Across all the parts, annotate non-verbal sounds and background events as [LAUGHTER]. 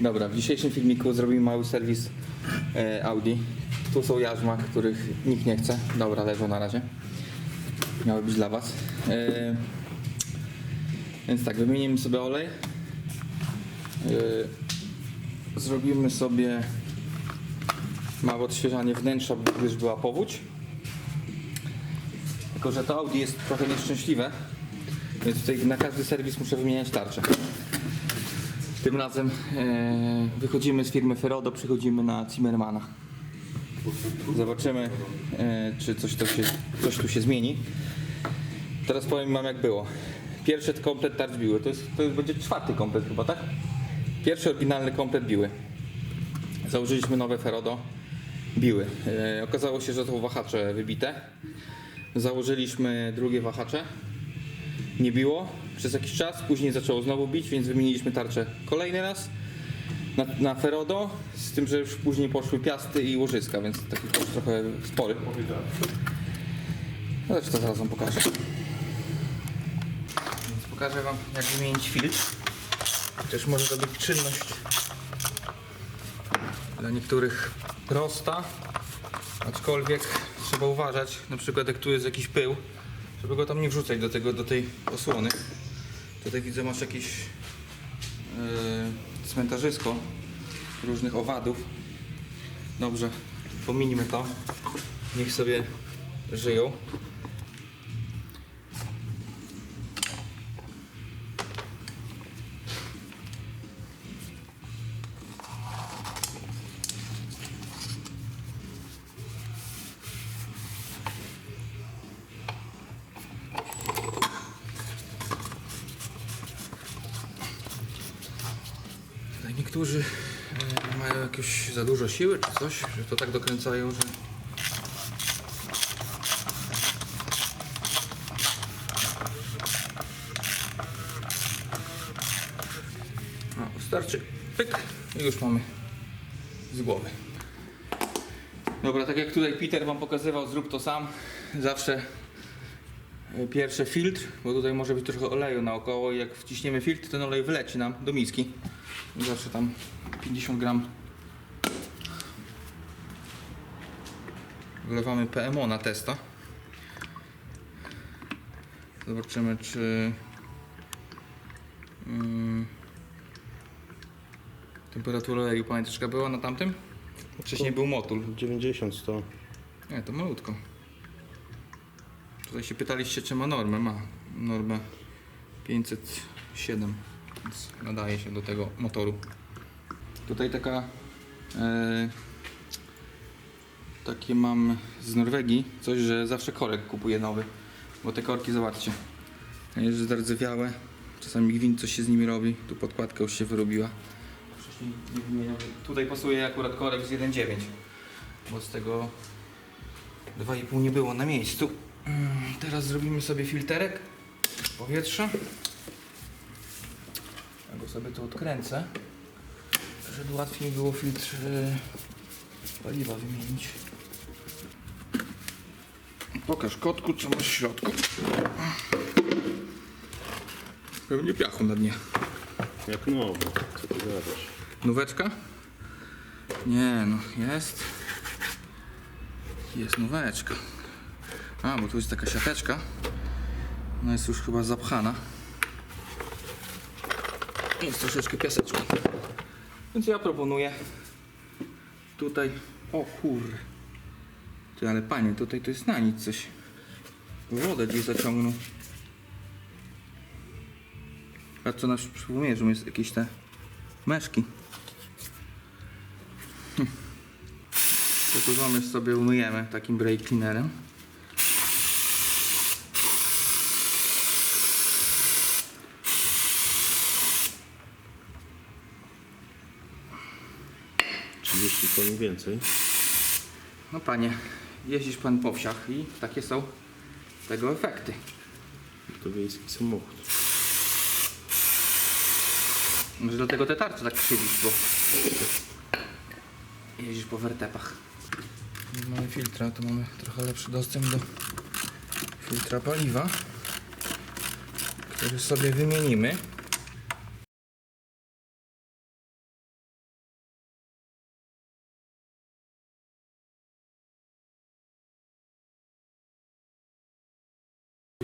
Dobra, w dzisiejszym filmiku zrobimy mały serwis e, Audi. Tu są jarzma, których nikt nie chce. Dobra, leżą na razie. Miały być dla Was. E, więc tak, wymienimy sobie olej. E, zrobimy sobie małe odświeżanie wnętrza, gdyż była powódź. Tylko, że to Audi jest trochę nieszczęśliwe, więc tutaj na każdy serwis muszę wymieniać tarczę. Tym razem e, wychodzimy z firmy Ferodo, przychodzimy na Zimmermana. Zobaczymy, e, czy coś, to się, coś tu się zmieni. Teraz powiem wam jak było. Pierwszy komplet tarcz biły. To, jest, to jest, będzie czwarty komplet chyba, tak? Pierwszy oryginalny komplet biły. Założyliśmy nowe Ferodo. Biły. E, okazało się, że to wahacze wybite. Założyliśmy drugie wahacze nie biło przez jakiś czas, później zaczęło znowu bić, więc wymieniliśmy tarczę kolejny raz na, na Ferodo, z tym, że już później poszły piasty i łożyska, więc taki koszt trochę spory. No też to zaraz wam pokażę. Więc pokażę wam jak wymienić filtr. Chociaż może to być czynność dla niektórych prosta, aczkolwiek trzeba uważać, na przykład jak tu jest jakiś pył, żeby go tam nie wrzucać do, tego, do tej osłony. Tutaj widzę masz jakieś yy, cmentarzysko różnych owadów. Dobrze, pominimy to. Niech sobie żyją. Niektórzy e, mają jakieś za dużo siły czy coś, że to tak dokręcają, że no, wystarczy pyk i już mamy z głowy. Dobra, tak jak tutaj Peter Wam pokazywał, zrób to sam. Zawsze e, pierwszy filtr, bo tutaj może być trochę oleju naokoło i jak wciśniemy filtr, ten olej wyleci nam do miski. Zawsze tam 50 gram wlewamy PMO na testa. Zobaczymy czy mm, temperatura oleju pamiętasz była na tamtym? Wcześniej był motul. 90 100. Nie, to malutko. Tutaj się pytaliście, czy ma normę. Ma normę 507, więc nadaje się do tego motoru. Tutaj taka. E, takie mam z Norwegii coś, że zawsze korek kupuję nowy. Bo te korki, zobaczcie, jest zardzewiałe. Czasami gwint coś się z nimi robi. Tu podkładka już się wyrobiła. Tutaj pasuje akurat korek z 1.9, bo z tego 2,5 nie było na miejscu. Mm, Teraz zrobimy sobie filterek powietrza. Go sobie tu odkręcę, żeby łatwiej było filtr e, paliwa wymienić. Pokaż kotku, co masz w środku. Pewnie piachu na dnie. Jak nowo. Co ty gadasz? Nóweczka? Nie, no jest. Jest nóweczka. A, bo tu jest taka siateczka. Ona jest już chyba zapchana. Jest troszeczkę piaseczku. Więc ja proponuję tutaj. O kur. Ty, ale panie, tutaj to jest na nic coś. Wodę gdzieś zaciągnął. A co nasz przypomnienie, że jest jakieś te meszki. Hm. To tu sobie umyjemy takim brake cleanerem. Trzydzieści koni więcej. No panie, jeździsz pan po wsiach i takie są tego efekty. To wiejski samochód. Może dlatego te tarcze tak krzywisz, bo jeździsz po wertepach. Mamy filtra, to mamy trochę lepszy dostęp do filtra paliwa, który sobie wymienimy.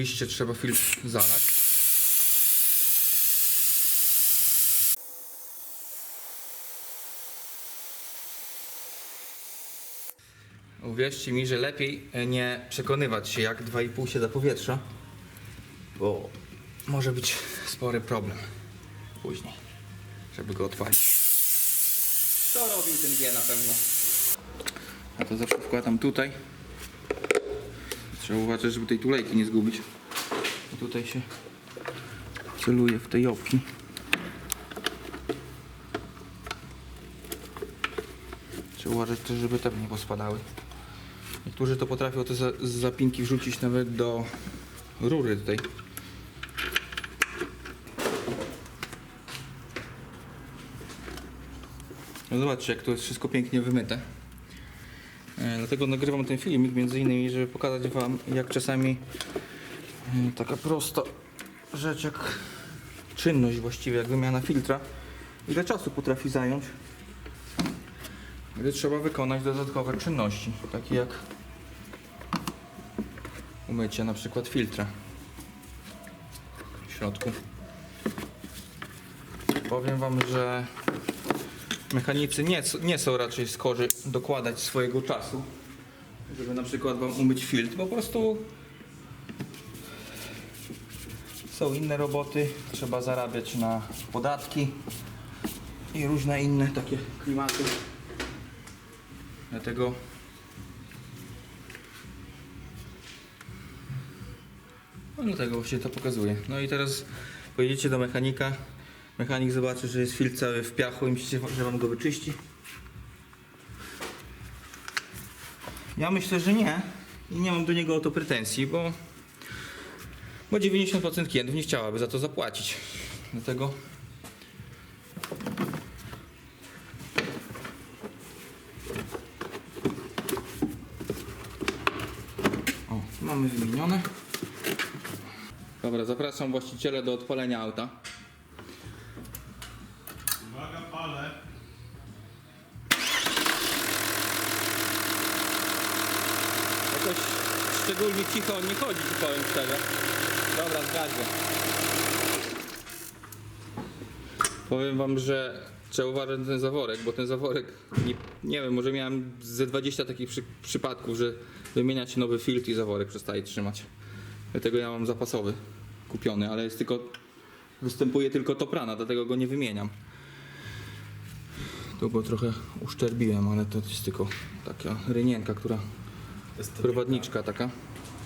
Oczywiście trzeba filtr zalać. Uwierzcie mi, że lepiej nie przekonywać się, jak 2,5 się zapowietrza, bo może być spory problem później, żeby go odpalić. To robił ten G na pewno. Ja to zawsze wkładam tutaj. Trzeba uważać, żeby tej tulejki nie zgubić. I tutaj się celuje w tej opki. Trzeba uważać też, żeby te nie pospadały. Niektórzy to potrafią te za- zapinki wrzucić nawet do rury tutaj. No zobaczcie, jak to jest wszystko pięknie wymyte. E, Dlatego nagrywam ten filmik między innymi, żeby pokazać Wam, jak czasami e, taka prosta rzecz jak czynność właściwie, jak wymiana filtra, ile czasu potrafi zająć, gdy trzeba wykonać dodatkowe czynności, takie jak umycie na przykład filtra w środku. Powiem Wam, że mechanicy nie, nie są raczej skorzy dokładać swojego czasu, żeby na przykład Wam umyć filtr. Po prostu są inne roboty, trzeba zarabiać na podatki i różne inne takie klimaty. Dlatego no dlatego właśnie to pokazuję. No i teraz pojedziecie do mechanika. Mechanik zobaczy, że jest filtr cały w piachu i myślicie, że wam go wyczyści. Ja myślę, że nie. I nie mam do niego o to pretensji, bo, bo 90% klientów nie chciałaby za to zapłacić. Dlatego O, mamy wymienione. Dobra, zapraszam właściciela do odpalenia auta. Szczególnie cicho on nie chodzi, ci powiem szczerze. Dobra, zgadza. Powiem wam, że trzeba uważać ten zaworek, bo ten zaworek, nie, nie wiem, może miałem ze 20 takich przy, przypadków, że wymienia się nowy filtr i zaworek przestaje trzymać. Dlatego ja mam zapasowy kupiony, ale jest tylko, występuje tylko toprana, dlatego go nie wymieniam. Tu go trochę uszczerbiłem, ale to jest tylko taka rynienka, która Prowadniczka taka,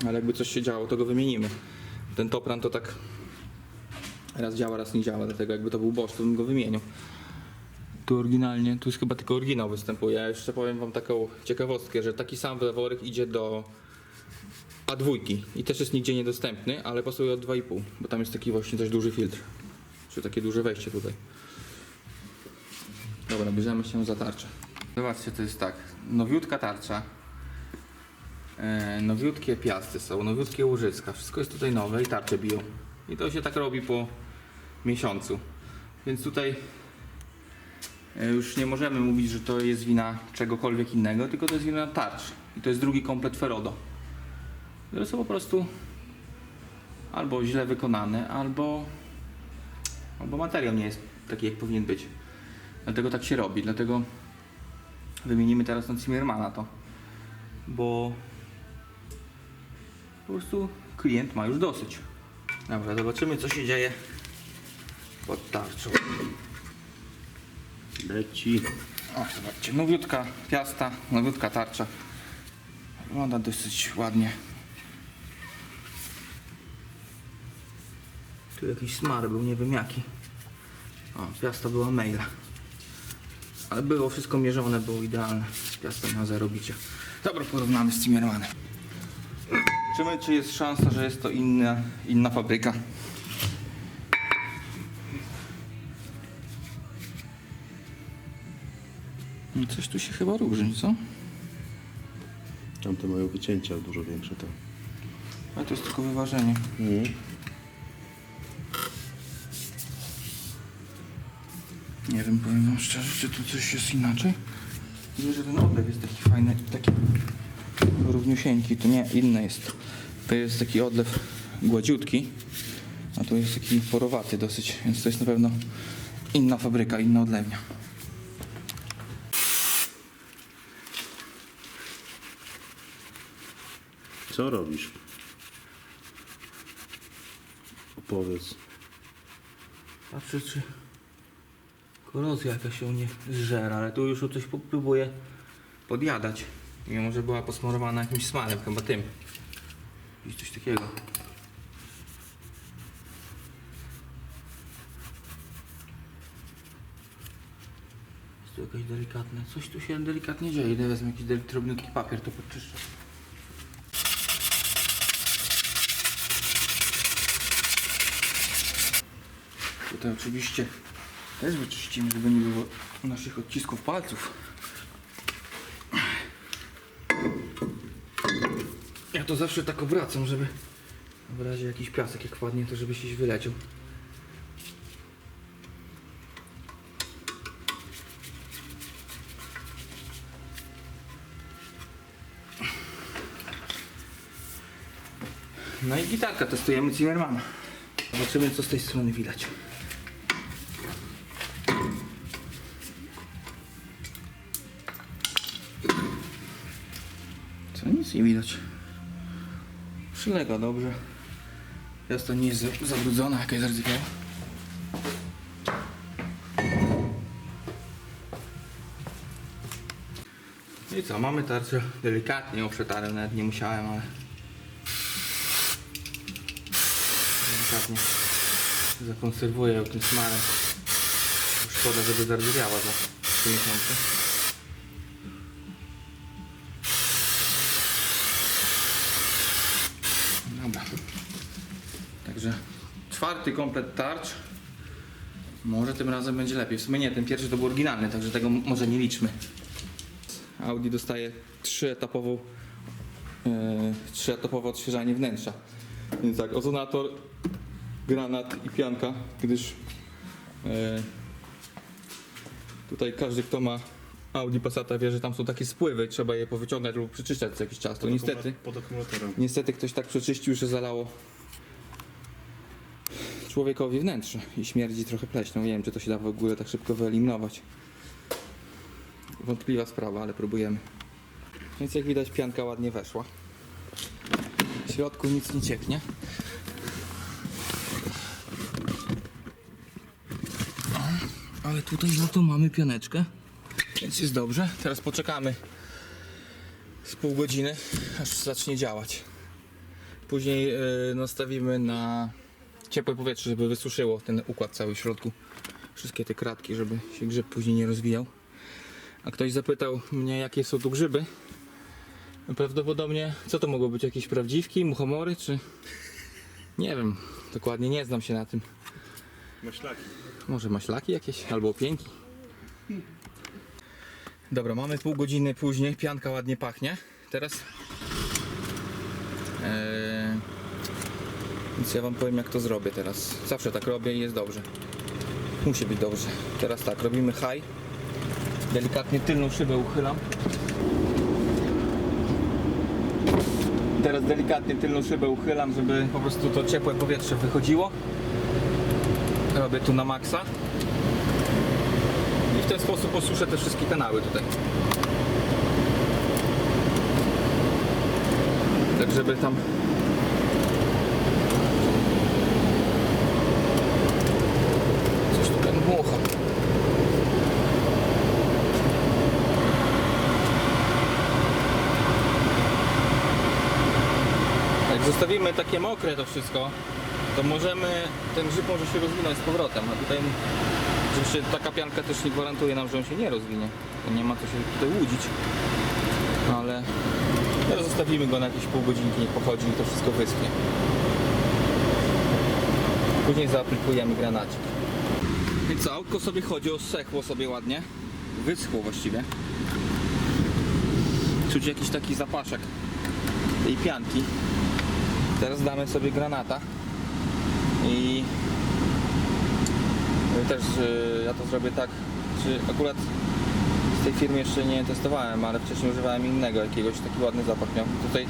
ale jakby coś się działo, to go wymienimy. Ten Topran to tak raz działa, raz nie działa, dlatego jakby to był Bosch, to bym go wymienił. Tu oryginalnie, tu jest chyba tylko oryginał występuje. Ja jeszcze powiem wam taką ciekawostkę, że taki sam zaworek idzie do A2 i też jest nigdzie niedostępny, ale pasuje od 2,5, bo tam jest taki właśnie dość duży filtr. Czy takie duże wejście tutaj. Dobra, bierzemy się za tarczę. Zobaczcie, to jest tak, nowiutka tarcza, E, nowiutkie piasty są, nowiutkie łożyska, wszystko jest tutaj nowe i tarcze biją. I to się tak robi po miesiącu. Więc tutaj e, już nie możemy mówić, że to jest wina czegokolwiek innego, tylko to jest wina tarcz. I to jest drugi komplet Ferodo. Które są po prostu albo źle wykonane, albo, albo materiał nie jest taki, jak powinien być. Dlatego tak się robi. Dlatego wymienimy teraz na Zimmermana to. Bo po prostu klient ma już dosyć. Dobra, zobaczymy co się dzieje pod tarczą. Leci. O, zobaczcie, nowiutka piasta, nowiutka tarcza. Wygląda dosyć ładnie. Tu jakiś smar był, nie wiem jaki. O, piasta była maila. Ale było wszystko mierzone, było idealne. Z piastem na zero bicie. Dobra, porównamy z Zimmermanem. Zobaczymy, czy jest szansa, że jest to inna, inna fabryka. No Coś tu się chyba różni, co? Tamte mają wycięcia dużo większe to. Ale to jest tylko wyważenie. Mhm. Nie wiem, powiem wam szczerze, czy tu coś jest inaczej. Widzę, że ten odlew jest taki fajny, taki równiusieńki. To nie, inny jest. To jest taki odlew gładziutki, a tu jest taki porowaty dosyć, więc to jest na pewno inna fabryka, inna odlewnia. Co robisz? Opowiedz. Patrzę, czy korozja jakaś się nie zżera, ale tu już coś po- próbuję podjadać. Mimo, że była posmarowana jakimś smalem, chyba tym. Gdzieś coś takiego. Jest tu jakaś delikatne, coś tu się delikatnie dzieje. Idę wezmę jakiś drobniutki papier, to podczyszczę. Tutaj oczywiście też wyczyścimy, żeby nie było naszych odcisków palców. To zawsze tak obracam, żeby w razie jakiś piasek jak padnie, to żeby się wyleciał. No i gitarka testujemy Zimmermana. Zobaczymy co z tej strony widać. Co nic nie widać. Przylega dobrze. Jest to nie jest za- zabrudzona, jakaś zardzewiała. I co, mamy tarczę delikatnie oprzetarę, nawet nie musiałem, ale delikatnie zakonserwuję tym smarem. Szkoda, żeby zardzewiała za 3 miesiące. Czwarty komplet tarcz. Może tym razem będzie lepiej. W sumie nie, ten pierwszy to był oryginalny, także tego może nie liczmy. Audi dostaje trzyetapową e, trzyetapowe odświeżanie wnętrza. Więc tak, ozonator, granat i pianka, gdyż e, tutaj każdy kto ma Audi Passata wie, że tam są takie spływy, trzeba je powyciągać lub przeczyszczać co jakiś czas. To niestety, Pod akumulatorem. niestety ktoś tak przeczyścił, że zalało człowiekowi wnętrze i śmierdzi trochę pleśnią. Nie wiem, czy to się da w ogóle tak szybko wyeliminować. Wątpliwa sprawa, ale próbujemy. Więc jak widać pianka ładnie weszła. W środku nic nie cieknie. Ale tutaj za to mamy pianeczkę, więc jest dobrze. Teraz poczekamy z pół godziny, aż zacznie działać. Później yy, nastawimy na ciepłe powietrze, żeby wysuszyło ten układ cały w środku. Wszystkie te kratki, żeby się grzyb później nie rozwijał. A ktoś zapytał mnie, jakie są tu grzyby. Prawdopodobnie, co to mogło być? Jakieś prawdziwki, muchomory, czy... Nie wiem, dokładnie nie znam się na tym. Maślaki. Może maślaki jakieś, albo opieńki. Dobra, mamy pół godziny później, pianka ładnie pachnie. Teraz... Eee, więc ja wam powiem jak to zrobię teraz. Zawsze tak robię i jest dobrze. Musi być dobrze. Teraz tak, robimy high. Delikatnie tylną szybę uchylam. Teraz delikatnie tylną szybę uchylam, żeby po prostu to ciepłe powietrze wychodziło. Robię tu na maksa. I w ten sposób osuszę te wszystkie kanały tutaj. Tak żeby tam coś tu tam dmucha. Jak zostawimy takie mokre to wszystko, to możemy, ten grzyb może się rozwinąć z powrotem, a tutaj oczywiście taka pianka też nie gwarantuje nam, że on się nie rozwinie. Nie ma co się tutaj łudzić, ale teraz zostawimy go na jakieś pół godzinki, niech pochodzi i to wszystko wyschnie. Później zaaplikujemy granacik. Co, autko sobie chodzi, osechło sobie ładnie, wyschło właściwie. Czuć jakiś taki zapaszek tej pianki. Teraz damy sobie granata i też y, ja to zrobię tak, czy akurat z tej firmy jeszcze nie testowałem, ale wcześniej używałem innego jakiegoś, taki ładny zapach miał. Tutaj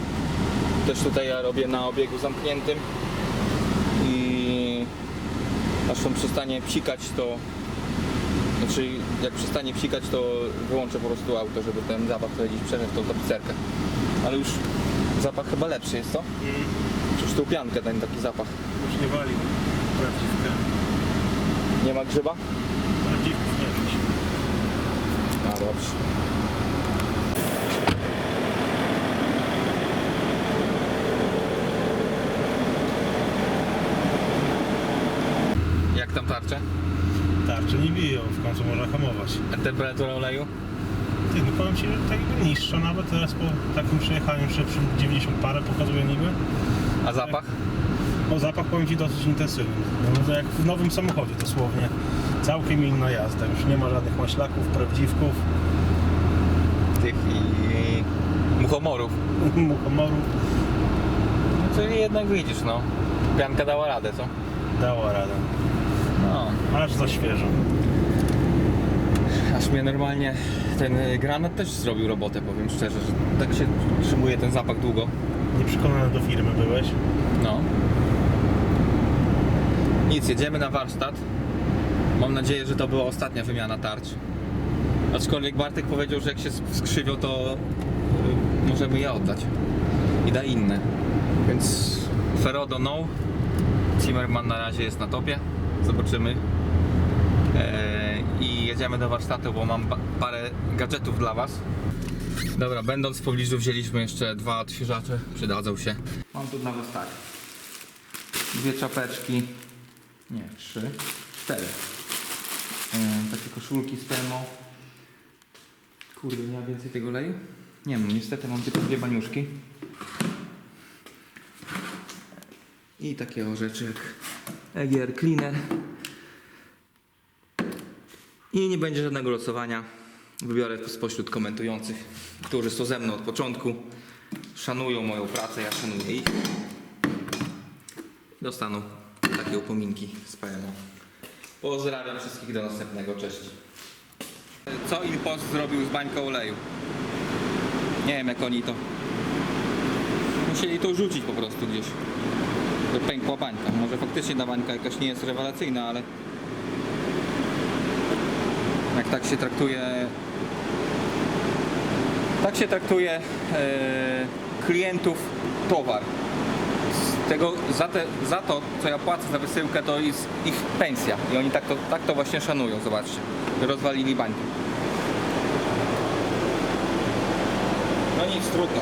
też tutaj ja robię na obiegu zamkniętym Aż on przestanie psikać, to... Znaczy, jak przestanie psikać, to wyłączę po prostu auto, żeby ten zapach sobie gdzieś przeszedł w tą tapicerkę. Ale już zapach chyba lepszy jest, co? Czuć tą piankę, ten taki zapach. Już nie wali. Prawdziwkę. Nie ma grzyba? Prawdziwków nie czuć. A, dobrze. Jak tam tarcze? Tarcze nie biją, w końcu można hamować. A temperatura oleju? Ty, no powiem Ci, że tak jakby niższa nawet teraz po takim przejechaniu szybszym 90 parę pokazuje niby. A zapach? Bo zapach powiem Ci dosyć intensywny. No, to jak w nowym samochodzie dosłownie. Całkiem inna jazda. Już nie ma żadnych maślaków, prawdziwków, Tych i muchomorów. [LAUGHS] muchomorów. No to jednak widzisz, no. Pianka dała radę, co? Dała radę. No. Aż za świeżo. Aż mnie normalnie ten y, granat też zrobił robotę, powiem szczerze, że tak się trzymuje ten zapach długo. Nieprzekonany do firmy byłeś. No. Nic, jedziemy na warsztat. Mam nadzieję, że to była ostatnia wymiana tarcz. Aczkolwiek Bartek powiedział, że jak się skrzywią, to y, możemy je oddać. I da inne. Więc Ferodo no. Zimmerman na razie jest na topie. Zobaczymy. Eee, I jedziemy do warsztatu, bo mam parę gadżetów dla Was. Dobra, będąc w pobliżu wzięliśmy jeszcze dwa odświeżacze, przydadzą się. Mam tu Was tak. Dwie czapeczki. Nie, trzy. Cztery. Yy, takie koszulki z termo. Kurde, nie ma więcej tego oleju? Nie mam, niestety mam tylko dwie baniuszki. I takie o rzeczy jak EGR Cleaner. I nie będzie żadnego losowania. Wybiorę spośród komentujących, którzy są ze mną od początku. Szanują moją pracę, ja szanuję ich. Dostaną takie upominki z PMO. Pozdrawiam wszystkich do następnego. Cześć. Co Impost zrobił z bańką oleju? Nie wiem jak oni to. Musieli to rzucić po prostu gdzieś. Pękła bańka. Może faktycznie ta bańka jakaś nie jest rewelacyjna, ale jak tak się traktuje tak się traktuje e, klientów towar. Tego, za, te, za to co ja płacę za wysyłkę to jest ich pensja. I oni tak to, tak to właśnie szanują zobaczcie. Rozwalili bańkę no nic trudno